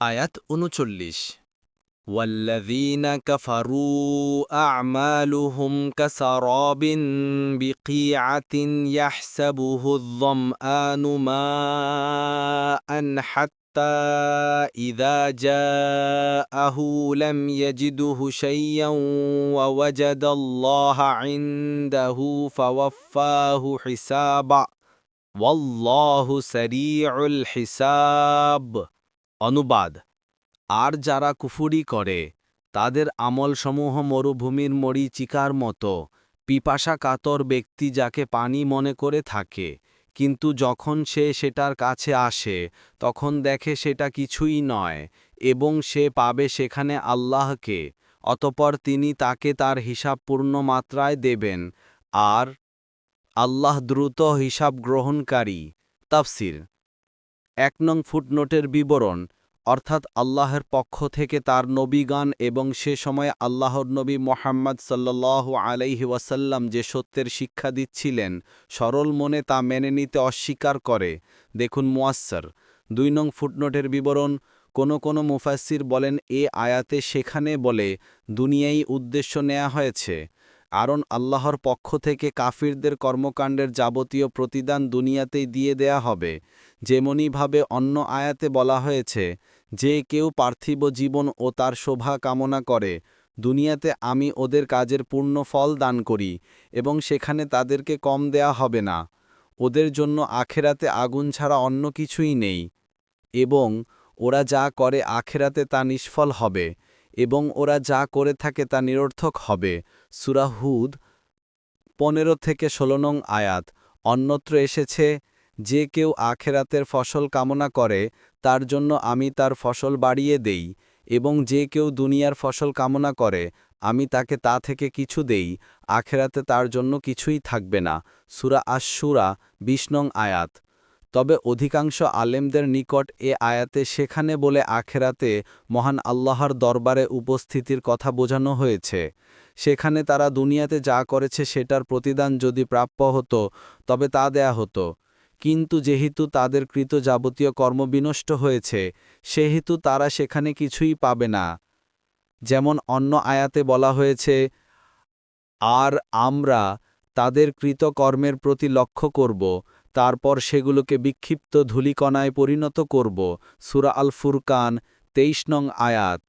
আয়াত উনচল্লিশ والذين كفروا أعمالهم كسراب بقيعة يحسبه الظمآن ماء حتى إذا جاءه لم يجده شيئا ووجد الله عنده فوفاه حسابا والله سريع الحساب অনুবাদ। আর যারা কুফুরি করে, তাদের আমলসমূহ মরুভূমির মরিচিকার মতো, পিপাসা কাতর ব্যক্তি যাকে পানি মনে করে থাকে। কিন্তু যখন সে সেটার কাছে আসে, তখন দেখে সেটা কিছুই নয়, এবং সে পাবে সেখানে আল্লাহকে, অতপর তিনি তাকে তার হিসাব পূর্ণ মাত্রায় দেবেন। আর আল্লাহ দ্রুত হিসাব গ্রহণকারী। তাফসির। এক নং ফুটনোটের বিবরণ, অর্থাৎ আল্লাহের পক্ষ থেকে তার নবীগান এবং সে সময় আল্লাহর নবী মোহাম্মদ সাল্লাহ আলাইহি ওয়াসাল্লাম যে সত্যের শিক্ষা দিচ্ছিলেন, সরল মনে তা মেনে নিতে অস্বীকার করে। দেখুন মুয়াস্সার। দুই নং ফুটনোটের বিবরণ, কোনো কোনো মুফাসির বলেন, এ আয়াতে সেখানে বলে দুনিয়াই উদ্দেশ্য নেয়া হয়েছে। কারণ আল্লাহর পক্ষ থেকে কাফিরদের কর্মকাণ্ডের যাবতীয় প্রতিদান দুনিয়াতেই দিয়ে দেয়া হবে। যেমনইভাবে অন্য আয়াতে বলা হয়েছে, যে কেউ পার্থিব জীবন ও তার শোভা কামনা করে, দুনিয়াতে আমি ওদের কাজের পূর্ণ ফল দান করি এবং সেখানে তাদেরকে কম দেয়া হবে না। ওদের জন্য আখেরাতে আগুন ছাড়া অন্য কিছুই নেই এবং ওরা যা করে আখেরাতে তা নিষ্ফল হবে। এবং ওরা যা করে থাকে তা নিরর্থক হবে। সুরাহুদ পনেরো থেকে ষোলো নং আয়াত। অন্যত্র এসেছে, যে কেউ আখেরাতের ফসল কামনা করে, তার জন্য আমি তার ফসল বাড়িয়ে দেই, এবং যে কেউ দুনিয়ার ফসল কামনা করে, আমি তাকে তা থেকে কিছু দেই, আখেরাতে তার জন্য কিছুই থাকবে না। সুরা আশুরা বিশ নং আয়াত। তবে অধিকাংশ আলেমদের নিকট এ আয়াতে সেখানে বলে আখেরাতে মহান আল্লাহর দরবারে উপস্থিতির কথা বোঝানো হয়েছে। সেখানে তারা দুনিয়াতে যা করেছে সেটার প্রতিদান যদি প্রাপ্য হতো, তবে তা দেয়া হতো। কিন্তু যেহেতু তাদের কৃত যাবতীয় কর্ম বিনষ্ট হয়েছে, সেহেতু তারা সেখানে কিছুই পাবে না। যেমন অন্য আয়াতে বলা হয়েছে, আর আমরা তাদের কৃতকর্মের প্রতি লক্ষ্য করব তারপর সেগুলোকে বিক্ষিপ্ত ধূলিকণায় পরিণত করব সুরা আল ফুরকান তেইশ নং আয়াত।